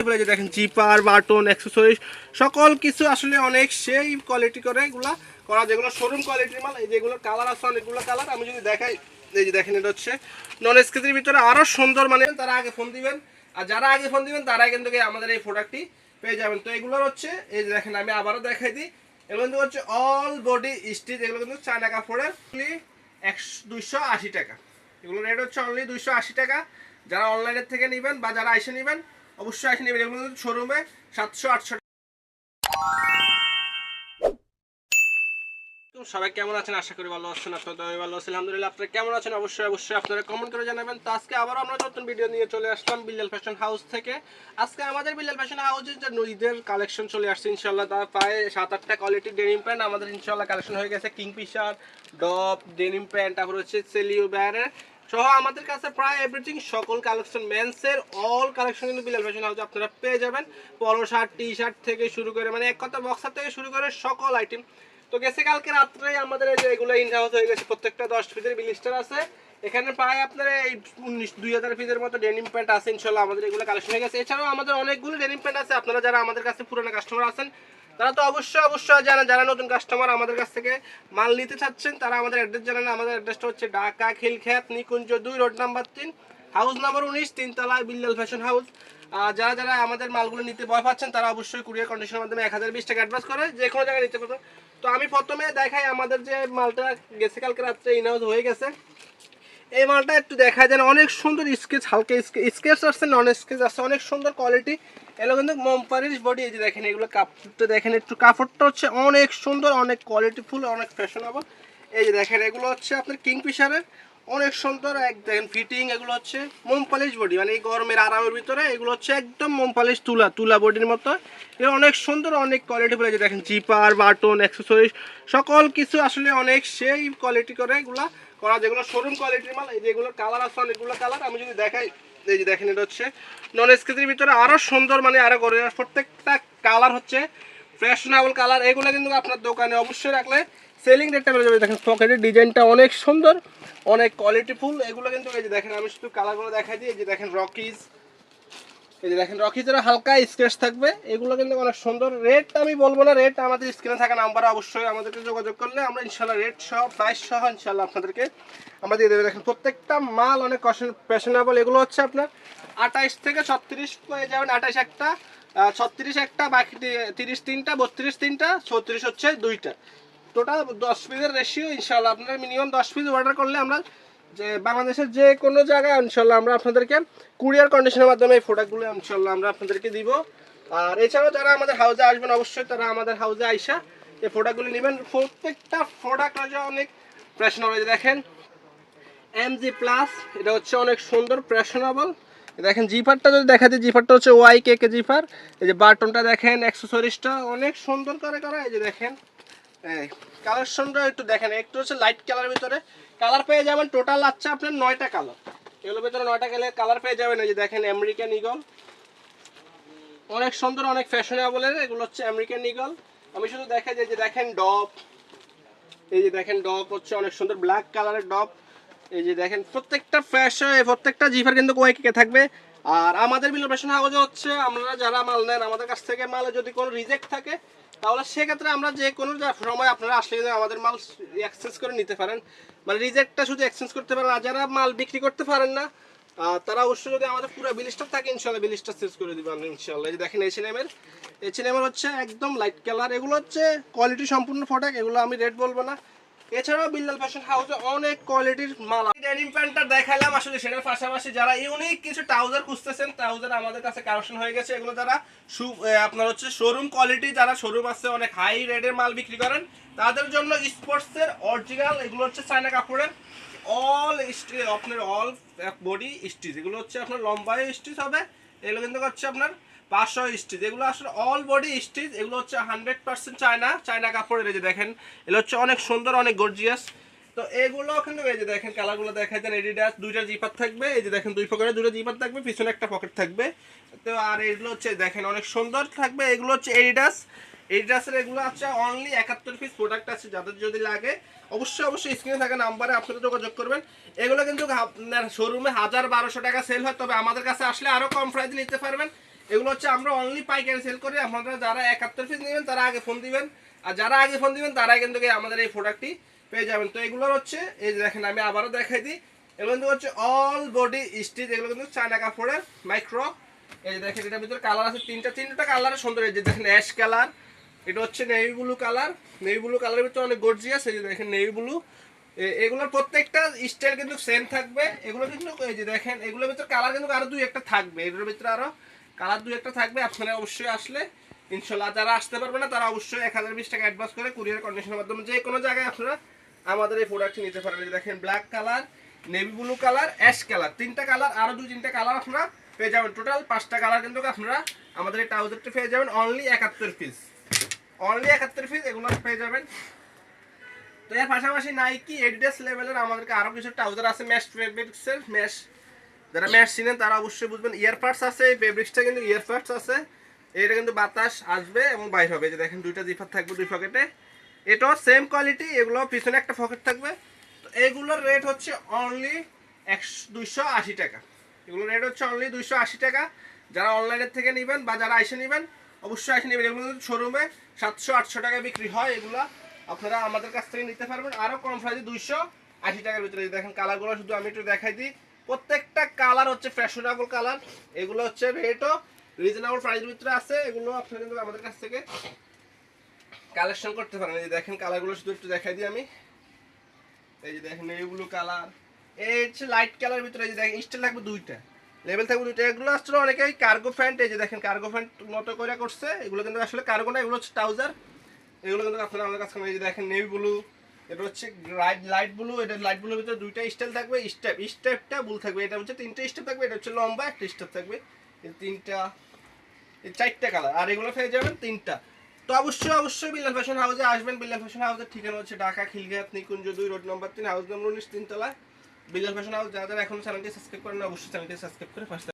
যে দেখেন zipper button accessories সকল কিছু আসলে অনেক সেই কোয়ালিটি করে এগুলা করা যেগুলো শোরুম কোয়ালিটির মাল, এই যেগুলো কালার আছে, অনেকগুলো কালার আমি যদি দেখাই, এই যে দেখেন, এটা হচ্ছে নন স্কেচের ভিতরে আরও সুন্দর মানে তারা আগে ফোন দিবেন। আর যারা আগে ফোন দিবেন তারা কিন্তু আমাদের এই প্রোডাক্টটি পেয়ে যাবেন। তো এগুলোর হচ্ছে, এই যে দেখেন, আমি আবারও দেখাই দিই। এগুলো কিন্তু হচ্ছে অল বডি স্টিচ এগুলো কিন্তু চায়না কাপড়ের একশো, দুইশো আশি টাকা। এগুলো রেট হচ্ছে অনলি দুইশো আশি টাকা। যারা অনলাইনের থেকে নেবেন বা যারা এসে নেবেন অবশ্যই এসে নেবেন এগুলো শোরুমে সাতশো, আটশো সবাই কেমন আছেন? আশা করি ভালো আছেন আপনাদের ভালো আছি আলহামদুলিল্লাহ আপনারা কেমন আছেন? অবশ্যই অবশ্যই আপনারা কমেন্ট করে জানাবেন। তো আজকে আবার আমরা নতুন ভিডিও নিয়ে চলে আসলাম বিল্লাল ফ্যাশন হাউস থেকে। আজকে আমাদের বিল্লাল ফ্যাশন হাউসে যে ঈদের কালেকশন চলে আসছে ইনশাল্লাহ তার প্রায় সাত, আটটা কোয়ালিটির ডেনিম প্যান্ট আমাদের ইনশাল্লাহ কালেকশন হয়ে গেছে কিংফিশার ডপ ডেনিম প্যান্ট তারপর হচ্ছে সেলিও ব্যারের সহ আমাদের কাছে প্রায় এভরিথিং সকল কালেকশন মেন্সের অল কালেকশন কিন্তু বিলাল ফ্যাশন হাউসে আপনারা পেয়ে যাবেন। পলো শার্ট টি শার্ট থেকে শুরু করে মানে এক কথা বক্সার থেকে শুরু করে সকল আইটেম তো গেছে কালকে রাত্রে আমাদের এই যে এগুলো ইন হাউস হয়ে গেছে, প্রত্যেকটা দশ পিসের বিলিস্টার আছে। এখানে প্রায় আপনার এই উনিশ, দুই হাজার পিসের মতো ডেনিম প্যান্ট আছে, ইনশাল্লাহ আমাদের এগুলো কালেকশন হয়ে গেছে। এছাড়াও আমাদের অনেকগুলো ডেনিম প্যান্ট আছে। আপনারা যারা আমাদের কাছে পুরোনো কাস্টমার আছেন তারা তো অবশ্যই অবশ্যই জানেন যারা নতুন কাস্টমার আমাদের কাছ থেকে মাল নিতে চাচ্ছেন, তারা আমাদের অ্যাড্রেস জানেন। আমাদের অ্যাড্রেসটা হচ্ছে ঢাকা খিলখ্যাত নিকুঞ্জ দুই, রোড নাম্বার তিন হাউস নাম্বার উনিশ তিনতলায় বিল্লাল ফ্যাশন হাউস আর যারা যারা আমাদের মালগুলো নিতে ভয় পাচ্ছেন, তারা অবশ্যই কুরিয়ার কন্ডিশনের মাধ্যমে এক হাজার বিশ টাকা অ্যাডভান্স করে যে কোনো জায়গায় নিতে পারবেন। তো আমি প্রথমে দেখাই আমাদের যে মালটা গেছে কালকে রাত্রে ইনহাউস হয়ে গেছে। এই মালটা একটু দেখা যায় অনেক সুন্দর স্কেচ হালকা স্কেচ আসছে নন স্কেচ আসছে, অনেক সুন্দর কোয়ালিটি এগুলো কিন্তু মোমপারিস বডি এই যে দেখেন, এগুলো কাপড়টা দেখেন একটু কাপড়টা হচ্ছে অনেক সুন্দর, অনেক কোয়ালিটিফুল অনেক ফ্যাশনেবল এই যে দেখেন, এগুলো হচ্ছে আপনার কিংফিশারের অনেক সুন্দর এক দেখেন ফিটিং এগুলো হচ্ছে মোম পালিশ বডি মানে এই গরমের আরামের ভিতরে এগুলো হচ্ছে একদম মোম পালিশ তুলা তুলা বডির মতো। এগুলো অনেক সুন্দর, অনেক কোয়ালিটি বলে যে দেখেন জিপার বাটন অ্যাক্সেসরিজ সকল কিছু আসলে অনেক সেই কোয়ালিটি করে এগুলা করা যেগুলো শোরুম কোয়ালিটির মাল, এই যেগুলো কালার আছে, অনেকগুলো কালার আমি যদি দেখাই এই যে দেখেন, এটা হচ্ছে নন স্কেচের ভিতরে আরও সুন্দর মানে আরও গড়ে প্রত্যেকটা কালার হচ্ছে ফ্যাশনেবল কালার এগুলো কিন্তু আপনার দোকানে অবশ্যই রাখলে সেলিং রেটটা বেড়ে যাবে। দেখেন পকেটের ডিজাইনটা অনেক সুন্দর, অনেক কোয়ালিটিফুল এগুলো কিন্তু এই যে দেখেন, আমি শুধু কালারগুলো দেখাই দিই। এই যে দেখেন রকিজ এই যে দেখেন রকিজের হালকা স্ক্র্যাচ থাকবে। এগুলো কিন্তু অনেক সুন্দর। রেট আমি বলব না রেট আমাদের স্ক্রিনে থাকা নাম্বারে অবশ্যই আমাদেরকে যোগাযোগ করলে আমরা ইনশাল্লাহ রেট সহ প্রাইস সহ ইনশাল্লাহ আপনাদেরকে আমরা দিয়ে দেবো। দেখেন, প্রত্যেকটা মাল অনেক ফ্যাশনেবল এগুলো হচ্ছে আপনার আঠাইশ থেকে ছত্রিশ পেয়ে যাবেন। আঠাইশ একটা ছত্রিশ একটা, বাকি তিরিশ তিনটা, বত্রিশ তিনটা ছত্রিশ হচ্ছে দুইটা। টোটাল দশ পিসের রেশিও ইনশাল্লাহ আপনারা মিনিমাম দশ পিস অর্ডার করলে আমরা যে বাংলাদেশের যে কোনো জায়গায় ইনশাল্লাহ আমরা আপনাদেরকে কুরিয়ার কন্ডিশনের মাধ্যমে এই প্রোডাক্টগুলো ইনশাল্লাহ আমরা আপনাদেরকে দিব। আর এছাড়াও যারা আমাদের হাউসে আসবেন, অবশ্যই তারা আমাদের হাউসে আইসা এই প্রোডাক্টগুলো নেবেন। প্রত্যেকটা প্রোডাক্ট হচ্ছে অনেক ফ্যাশনেবল দেখেন। এম জি প্লাস এটা হচ্ছে অনেক সুন্দর ফ্যাশনেবল দেখেন জিফারটা যদি দেখা যায় জিফারটা হচ্ছে ওয়াই কে কে জিফার এই যে বাটনটা দেখেন অ্যাক্সেসরিজটা অনেক সুন্দর করে করা। এই যে দেখেন কালেকশনটা একটু দেখেন, একটু হচ্ছে লাইট কালারের ভিতরে। কালার পেয়ে যাবেন টোটাল আছে আপনার নয়টা কালার এগুলোর ভিতরে নয়টা কালার কালার পেয়ে যাবেন এই যে দেখেন আমেরিকান ইগল অনেক সুন্দর, অনেক ফ্যাশনেবলের এগুলো হচ্ছে আমেরিকান ইগল আমি শুধু দেখা যায় যে দেখেন ডপ এই যে দেখেন ডপ হচ্ছে অনেক সুন্দর ব্ল্যাক কালারের ডপ এই যে দেখেন, প্রত্যেকটা ফ্যাশন প্রত্যেকটা জিফার কিন্তু কয়েকে থাকবে। আর আমাদের বিল ফ্যাশন হাউসে হচ্ছে আমরা যারা মাল নেন, আমাদের কাছ থেকে মালে যদি কোনো রিজেক্ট থাকে তাহলে সেক্ষেত্রে আমরা যে কোনো সময় আপনারা আসলে কিন্তু আমাদের মাল এক্সচেঞ্জ করে নিতে পারেন মানে রিজেক্টটা শুধু এক্সচেঞ্জ করতে পারেন আর যারা মাল বিক্রি করতে পারেন না তারা অবশ্যই যদি আমাদের পুরো বিলিস্টার থাকে, ইনশাল্লাহ বিলিস্টার চেঞ্জ করে দিবেন ইনশাল্লাহ। যে দেখেন এই সিনেমের এই সিনেমার হচ্ছে একদম লাইট কালার এগুলো হচ্ছে কোয়ালিটি সম্পূর্ণ ফটাক এগুলো আমি রেট বলব না। এছাড়াও বিল্লাল ফ্যাশন হাউসে অনেক কোয়ালিটির মাল। ডেনিম প্যান্টটা দেখাইলাম, আসলে সেটার পাশাপাশি যারা ইউনিক কিছু ট্রাউজার খুঁজতেছেন ট্রাউজার আমাদের কাছে কালেকশন হয়ে গেছে। এগুলো যারা আপনার হচ্ছে শোরুম কোয়ালিটি যারা শোরুম আছে, অনেক হাই রেটের মাল বিক্রি করেন, তাদের জন্য স্পোর্টসের অরিজিনাল এগুলো হচ্ছে চায়না কাপড়ের অল আপনার অল বডি স্টিচ এগুলো হচ্ছে আপনার লম্বায় স্টিচ হবে, এগুলো কিন্তু হচ্ছে আপনার পাঁচশো স্টিচ এগুলো আসলে অল বডি স্টিচ এগুলো হচ্ছে হান্ড্রেড পার্সেন্ট চায়না চায়না কাপড়ের এই যে দেখেন, এগুলো হচ্ছে অনেক সুন্দর, অনেক গর্জিয়াস তো এগুলো কিন্তু এই যে দেখেন কালারগুলো দেখাই দেন এডিডাস দুইটা জিপার থাকবে, এই যে দেখেন দুই পকেটে দুটো জিপার থাকবে, পিছনে একটা পকেট থাকবে। তো আর এগুলো হচ্ছে দেখেন, অনেক সুন্দর থাকবে, এগুলো হচ্ছে এডিডাস এডিডাসের এগুলো আছে অনলি একাত্তর পিস প্রোডাক্ট আছে, যাদের যদি লাগে, অবশ্যই অবশ্যই স্ক্রিনে থাকা নাম্বারে আপনারা যোগাযোগ করবেন। এগুলো কিন্তু আপনার শোরুমে হাজার বারোশো টাকা সেল হয়, তবে আমাদের কাছে আসলে আরও কম প্রাইসে নিতে পারবেন। এগুলো হচ্ছে আমরা অনলি পাইকারি সেল করি। আপনারা যারা একাত্তর পিস নেবেন, তারা আগে ফোন দিবেন। আর যারা আগে ফোন দিবেন, তারা কিন্তু আমাদের এই প্রোডাক্টটি পেয়ে যাবেন। তো এগুলোর হচ্ছে, এই দেখেন, আমি আবারও দেখাই দিই। এগুলো কিন্তু হচ্ছে অল বডি স্টিচ এগুলো কিন্তু চায়না কাপড়ের মাইক্রো এই দেখেন, এটার ভিতরে কালার আছে তিনটা। তিনটা কালারের সুন্দর এই যে দেখেন অ্যাশ কালার এটা হচ্ছে navy blue colour navy blue কালারের ভিতরে অনেক গর্জিয়াস এই যে দেখেন নেভি ব্লু এগুলোর প্রত্যেকটা স্টাইল কিন্তু সেম থাকবে। এগুলো কিন্তু, এই যে দেখেন, এগুলোর ভিতরে কালার কিন্তু আরও দুই একটা থাকবে। এগুলোর ভিতরে আরও কালার দুই একটা থাকবে আপনারা অবশ্যই আসলে, ইনশাল্লাহ যারা আসতে পারবে না, তারা অবশ্যই এক হাজার বিশ টাকা অ্যাডভান্স করে কুরিয়ার কন্ডিশনের মাধ্যমে যে কোনো জায়গায় আপনারা আমাদের এই প্রোডাক্টটি নিতে পারেন। দেখেন black colour navy blue colour ash colour তিনটা কালার আরও দুই তিনটা কালার আপনারা পেয়ে যাবেন। টোটাল পাঁচটা কালার কিন্তু আপনারা আমাদের এই ট্রাউজারটি পেয়ে যাবেন অনলি একাত্তর পিস অনলি একাত্তর পিস এগুলো পেয়ে যাবেন। তো এর পাশাপাশি নাইকি এডিডাস লেভেলের আমাদেরকে আরও কিছু ট্রাউজার আছে ম্যাশ ফেব্রিক্সের ম্যাশ যারা ম্যাশ চিনেন তারা অবশ্যই বুঝবেন ইয়ারপাডস আছে এই ফেব্রিক্সটা কিন্তু ইয়ারপাডস আছে। এটা কিন্তু বাতাস আসবে এবং বাইর হবে। যে দেখেন, দুইটা জিফার থাকবে দুই পকেটে এটাও সেম কোয়ালিটি এগুলো পিছনে একটা পকেট থাকবে। তো এগুলোর রেট হচ্ছে অনলি একশো আশি টাকা। এগুলোর রেট হচ্ছে অনলি দুইশো আশি টাকা। যারা অনলাইনের থেকে নেবেন বা যারা এসে নেবেন, অবশ্যই এসে নেবেন। এগুলো কিন্তু শোরুমে সাতশো আটশো টাকা বিক্রি হয় এগুলো। আপনারা আমাদের কাছ থেকে নিতে পারবেন। আরও কম প্রাইসে দুইশো আশি টাকার ভিতরে। দেখেন কালারগুলো শুধু আমি একটু দেখাই দিই। প্রত্যেকটা কালার হচ্ছে ফ্যাশনেবল কালার এগুলো হচ্ছে রেটও রিজনেবল প্রাইসের ভিতরে আছে। এগুলো আপনারা কিন্তু আমাদের কাছ থেকে কালেকশন করতে পারেন। এই যে দেখেন কালারগুলো শুধু একটু দেখাই দিই আমি। এই যে দেখেন এই ব্লু কালার এই হচ্ছে লাইট কালার ভিতরে এই যে দেখেন স্টাইল থাকবে দুইটা। লেভেল থাকবে দুইটা। এগুলো আসলে অনেকেই কার্গো প্যান্ট এই যে দেখেন কার্গো প্যান্ট মতো করে করছে। এগুলো কিন্তু আসলে কার্গো না, এগুলো হচ্ছে ট্রাউজার এগুলো কিন্তু আপনারা আমাদের কাছে এই যে দেখেন নেভি ব্লু এটা হচ্ছে লাইট লাইট ব্লু এটা লাইট ব্লুর ভিতরে দুইটা স্টাইল থাকবে স্টেপ স্টেপটা ব্লু থাকবে, এটা হচ্ছে তিনটা স্টেপ থাকবে, এটা হচ্ছে লম্বা একটা স্টেপ থাকবে তিনটা চারটা কালার আর এগুলো পেয়ে যাবেন তিনটা। তো অবশ্যই অবশ্যই বিল্লাল ফ্যাশন হাউসে আসবেন, বিল্লাল ফ্যাশন হাউসের ঠিকানা হচ্ছে ঢাকা, খিলঘাট, নিকুঞ্জ দুই, রোড নম্বর তিন, হাউস নম্বর উনিশ, তিনতলা। বিল্লাল ফ্যাশন হাউস, যারা যারা এখনও চ্যানেলটি সাবস্ক্রাইব করেন অবশ্যই চ্যানেলটি সাবস্ক্রাইব করে পাশে